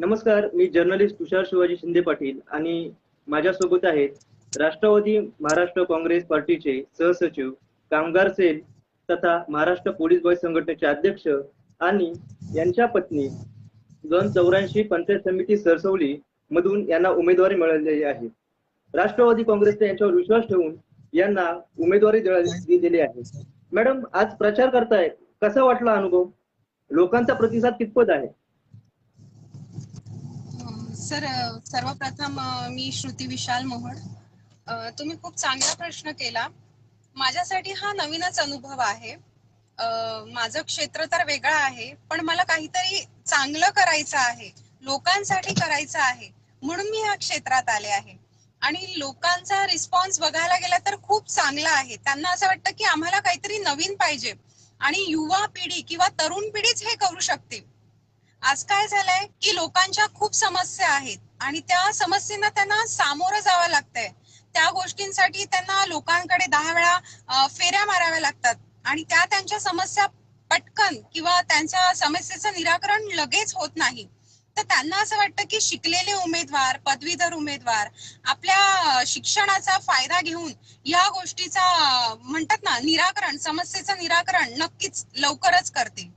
नमस्कार मी जर्नलिस्ट तुषार शिवाजी शिंदे पाटील आणि माझ्यासोबत आहेत राष्ट्रवादी महाराष्ट्र काँग्रेस पार्टीचे सहसचिव कामगार सेल तथा महाराष्ट्र पोलीस बॉय संघटनेचे अध्यक्ष आणि यांच्या पत्नी दोन चौऱ्याऐंशी पंचायत समिती सरसवली मधून यांना उमेदवारी मिळालेली आहे. राष्ट्रवादी काँग्रेसने यांच्यावर विश्वास ठेवून यांना उमेदवारी दिलेली आहे. मॅडम आज प्रचार करताय कसा वाटला अनुभव? लोकांचा प्रतिसाद कितपत आहे? सर सर्वप्रथम मी श्रुती विशाल मोहड तुम्ही खूप चांगला प्रश्न केला. माझ्यासाठी हा नवीनच अनुभव आहे. माझं क्षेत्र तर वेगळं आहे पण मला काहीतरी चांगलं करायचं आहे लोकांसाठी करायचं आहे म्हणून मी या क्षेत्रात आले आहे. आणि लोकांचा रिस्पॉन्स बघायला गेला तर खूप चांगला आहे. त्यांना असं वाटतं की आम्हाला काहीतरी नवीन पाहिजे. आणि युवा पिढी किंवा तरुण पिढीच हे करू शकते आज काय झालंय की लोकांच्या खूप समस्या आहेत आणि त्या समस्येंना त्यांना सामोरं जावं लागतंय. त्या गोष्टींसाठी त्यांना लोकांकडे दहा वेळा फेऱ्या माराव्या लागतात आणि त्या त्यांच्या समस्या पटकन किंवा त्यांच्या समस्येचं निराकरण लगेच होत नाही. तर त्यांना असं वाटतं की शिकलेले उमेदवार पदवीधर उमेदवार आपल्या शिक्षणाचा फायदा घेऊन या गोष्टीचा म्हणतात ना निराकरण समस्येचं निराकरण नक्कीच लवकरच करतील.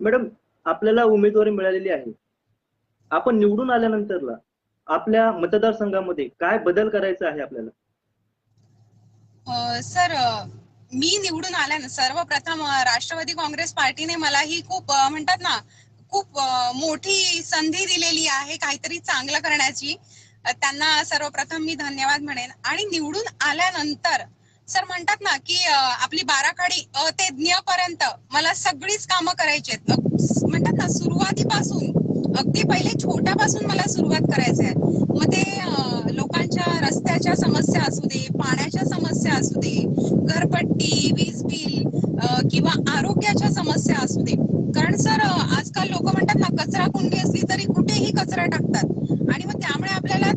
मॅडम आपल्याला उमेदवारी मिळालेली आहे. आपण निवडून आल्यानंतरला आपल्या मतदारसंघामध्ये काय बदल करायचा आहे आपल्याला? सर मी निवडून आल्यानं सर्वप्रथम राष्ट्रवादी काँग्रेस पार्टीने मला ही खूप म्हणतात ना खूप मोठी संधी दिलेली आहे काहीतरी चांगलं करण्याची. त्यांना सर्वप्रथम मी धन्यवाद म्हणेन. आणि निवडून आल्यानंतर सर म्हणतात ना की आपली बाराखडी अ ते ज्ञपर्यंत मला सगळीच कामं करायची आहेत. म्हणतात ना सुरुवातीपासून अगदी पहिले छोट्यापासून मला सुरुवात करायची आहे. मग ते लोकांच्या रस्त्याच्या समस्या असू दे पाण्याच्या समस्या असू दे घरपट्टी वीज बिल किंवा आरोग्याच्या समस्या असू दे. कारण सर आजकाल लोक म्हणतात ना कचरा कुंडी असली तरी कुठेही कचरा टाकतात आणि मग त्यामुळे आपल्याला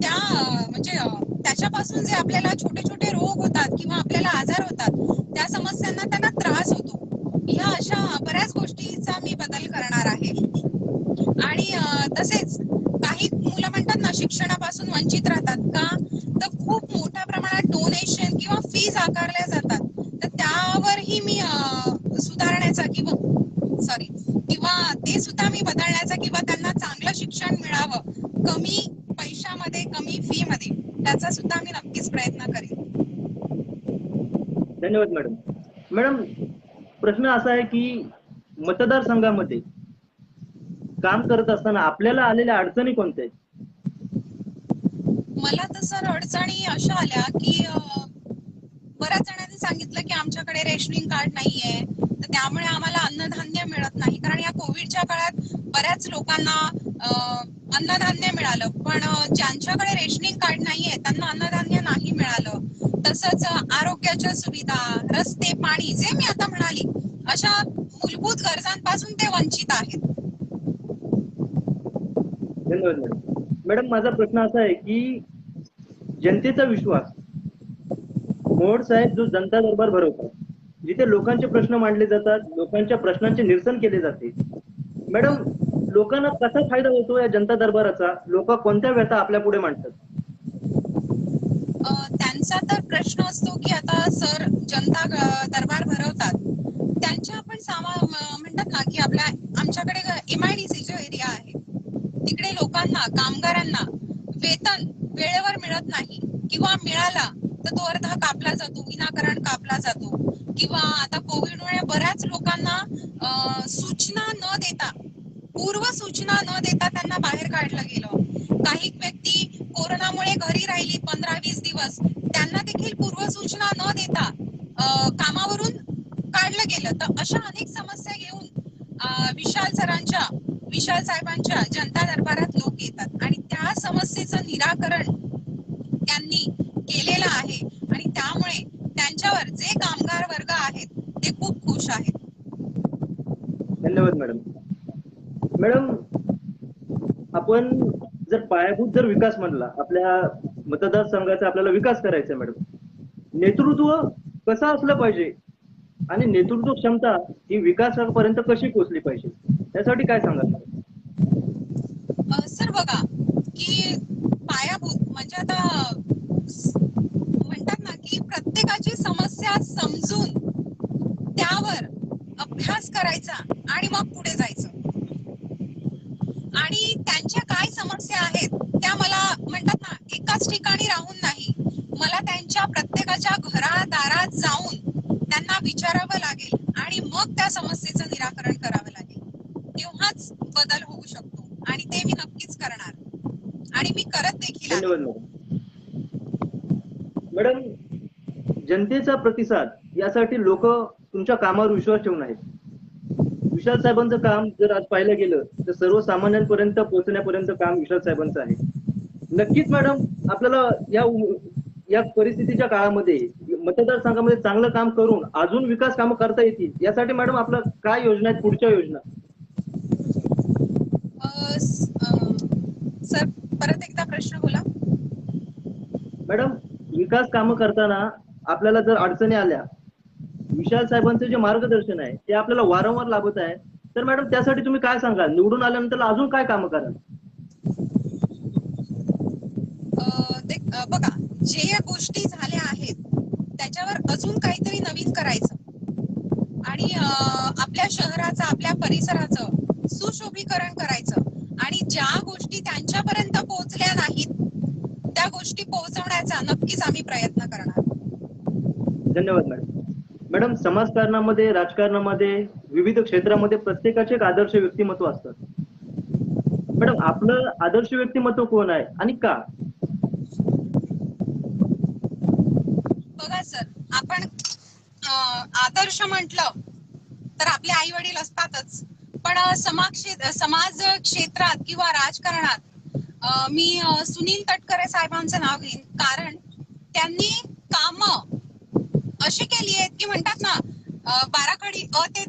त्या अ, म्हणजे अ, त्याच्यापासून जे आपल्याला छोटे छोटे रोग होतात किंवा आपल्याला आजार होतात त्या समस्यांना त्यांना त्रास होतो ह्या अशा बऱ्याच गोष्टीचा मी बदल करणार आहे आणि अ, तसेच काही मुलं म्हणतात ना शिक्षणापासून वंचित राहतात का? तर खूप मोठ्या प्रमाणात डोनेशन किंवा फीज आकारल्या जातात. तर त्यावरही मी सुधारण्याचा किंवा सॉरी किंवा ते सुद्धा मी बदलण्याचा किंवा त्यांना चांगलं शिक्षण मिळावं कमी पैशामध्ये कमी फी मध्ये त्याचा सुद्धा मी नक्कीच प्रयत्न करेन. धन्यवाद मॅडम. मॅडम प्रश्न असा आहे की मतदारसंघामध्ये काम करत असताना आपल्याला आलेल्या अडचणी कोणत्या आहेत? मला तर सर अडचणी अशा आल्या की बऱ्याच जणांनी सांगितलं की आमच्याकडे रेशनिंग कार्ड नाहीये. तर त्यामुळे आम्हाला अन्नधान्य मिळत नाही. कारण या कोविडच्या काळात बऱ्याच लोकांना अन्नधान्य मिळालं. पण ज्यांच्याकडे रेशनिंग कार्ड नाहीये त्यांना अन्नधान्य नाही मिळालं. तसंच आरोग्याच्या सुविधा रस्ते पाणी जे मी आता म्हणाली अशा मूलभूत गरजांपासून ते वंचित आहेत. धन्यवाद मॅडम माझा प्रश्न असा आहे की जनतेचा विश्वास मोड साहेब जो जनता दरबार भरवतात जिथे लोकांचे प्रश्न मांडले जातात लोकांच्या प्रश्नांचे निरसन केले जाते मॅडम लोकांना कसा फायदा होतो या जनता दरबाराचा? लोक कोणत्या व्यथा आपल्या पुढे मांडतात? त्यांचा तर प्रश्न असतो की आता सर जनता दरबार भरवतात त्यांच्या पण सामा म्हणतात ना की आपल्या आमच्याकडे एमआयडीसी जो एरिया आहे तिकडे लोकांना कामगारांना वेतन वेळेवर मिळत नाही. किंवा मिळाला तर तो अर्धा कापला जातो विनाकारण कापला जातो. किंवा आता कोविडमुळे बऱ्याच लोकांना सूचना न देता पूर्व सूचना न देता त्यांना बाहेर काढलं गेलं. काही व्यक्ती कोरोनामुळे घरी राहिली पंधरा वीस दिवस त्यांना देखील पूर्व सूचना न देता कामावरून काढलं गेलं. तर अशा अनेक समस्या घेऊन विशाल सरांच्या विशाल साहेबांच्या जनता दरबारात लोक येतात आणि त्या समस्येचं निराकरण त्यांनी केलेलं आहे. आणि त्यामुळे त्यांच्यावर जे कामगार वर्ग आहेत ते खूप खुश आहेत. धन्यवाद मॅडम. मॅडम आपण जर पायाभूत जर विकास म्हणला आपल्या मतदारसंघाचा आपल्याला विकास करायचा मॅडम. नेतृत्व कसं असलं पाहिजे? आणि नेतृत्व क्षमता ही विकासापर्यंत कशी पोहोचली पाहिजे? त्यासाठी काय सांगाल? मॅडम बघा की पायाभूत म्हणजे आता म्हणतात ना की प्रत्येकाची समस्या समजून त्यावर अभ्यास करायचा आणि मग पुढे जायचं. आणि त्यांच्या काय समस्या आहेत त्या मला म्हणतात ना एकाच ठिकाणी राहून नाही. मला त्यांच्या प्रत्येकाच्या घरादारात जाऊन त्यांना विचारावं लागेल आणि मग त्या समस्येचं निराकरण करावं लागेल. तेव्हाच बदल होऊ शकतो आणि ते मी नक्कीच करणार आणि मी करत मॅडम जनतेचा प्रतिसाद यासाठी लोक तुमच्या कामावर विश्वास ठेवून आहेत. विशाल साहेबांचं काम जर आज पाहिलं गेलं तर सर्वसामान्यांपर्यंत पोहोचण्यापर्यंत काम विशाल साहेबांचं आहे. नक्कीच मॅडम आपल्याला या या परिस्थितीच्या काळामध्ये मतदारसंघामध्ये चांगलं काम करून अजून विकास कामं करता येतील यासाठी मॅडम आपल्या काय योजना आहेत पुढच्या योजना? सर परत एकदा प्रश्न बोला. मॅडम विकास कामं करताना आपल्याला जर अडचणी आल्या विशाल साहेबांचं जे मार्गदर्शन आहे ते आपल्याला वारंवार लाभत आहे. तर मॅडम त्यासाठी तुम्ही काय सांगाल? निवडून आल्यानंतर अजून काय कामं कराल? बघा जे गोष्टी झाल्या आहेत त्याच्यावर अजून काहीतरी नवीन करायचं. आणि आपल्या शहराचं आपल्या परिसराचं सुशोभीकरण करायचं. आणि ज्या गोष्टी त्यांच्यापर्यंत पोहोचल्या नाहीत त्या गोष्टी पोहोचवण्याचा नक्कीच आम्ही प्रयत्न करणार. धन्यवाद मॅडम. मॅडम समाजकारणामध्ये राजकारणामध्ये विविध क्षेत्रामध्ये प्रत्येकाचे एक आदर्श व्यक्तिमत्व असतात मॅडम आपलं आदर्श व्यक्तिमत्व कोण आहे आणि का? बघा सर आपण आदर्श म्हटलं तर आपले आई वडील असतातच. पण समाज समाज क्षेत्रात किंवा राजकारणात मी सुनील तटकरे साहेबांचं नाव घेईन. कारण त्यांनी काम अशी केली आहेत की म्हणतात ना बाराखडी अ ते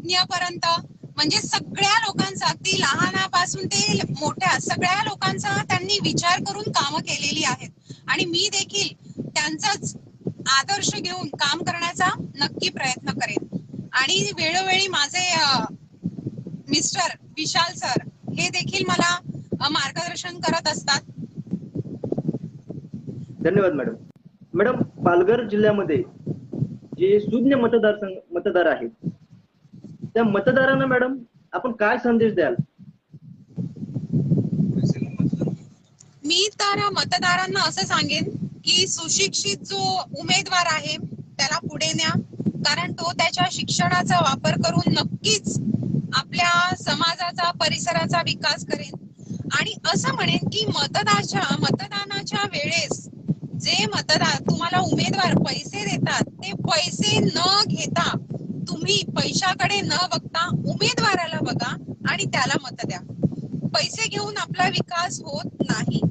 म्हणजे सगळ्या लोकांचा अगदी लहानापासून ते मोठ्या सगळ्या लोकांचा त्यांनी विचार करून कामं केलेली आहेत. आणि मी देखील त्यांचाच आदर्श घेऊन काम करण्याचा नक्की प्रयत्न करेन. आणि वेळोवेळी माझे मिस्टर विशाल सर हे देखील मला मार्गदर्शन करत असतात. धन्यवाद मॅडम. मॅडम पालघर जिल्ह्यामध्ये जे शून्य मतदार मतदार आहेत त्या मतदारांना मॅडम आपण काय संदेश द्याल? मी तर मतदारांना असं सांगेन की सुशिक्षित जो उमेदवार आहे त्याला पुढे न्या. कारण तो त्याच्या शिक्षणाचा वापर करून नक्कीच आपल्या समाजाचा परिसराचा विकास करेन. आणि असं म्हणेन की मतदाच्या मतदानाच्या वेळेस जे मतदार तुम्हाला उमेदवार पैसे देतात ते पैसे न घेता तुम्ही पैशाकडे न बघता उमेदवाराला बघा आणि त्याला मत द्या. पैसे घेऊन आपला विकास होत नाही.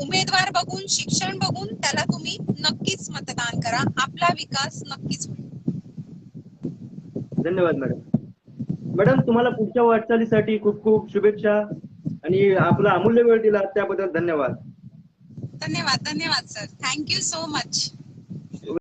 उमेदवार बघून शिक्षण बघून त्याला तुम्ही नक्कीच मतदान करा. आपला विकास नक्कीच होईल. धन्यवाद मॅडम मॅडम तुम्हाला पुढच्या वाटचालीसाठी खूप खूप शुभेच्छा आणि आपला अमूल्य वेळ दिला त्याबद्दल धन्यवाद. धन्यवाद धन्यवाद सर थँक्यू सो मच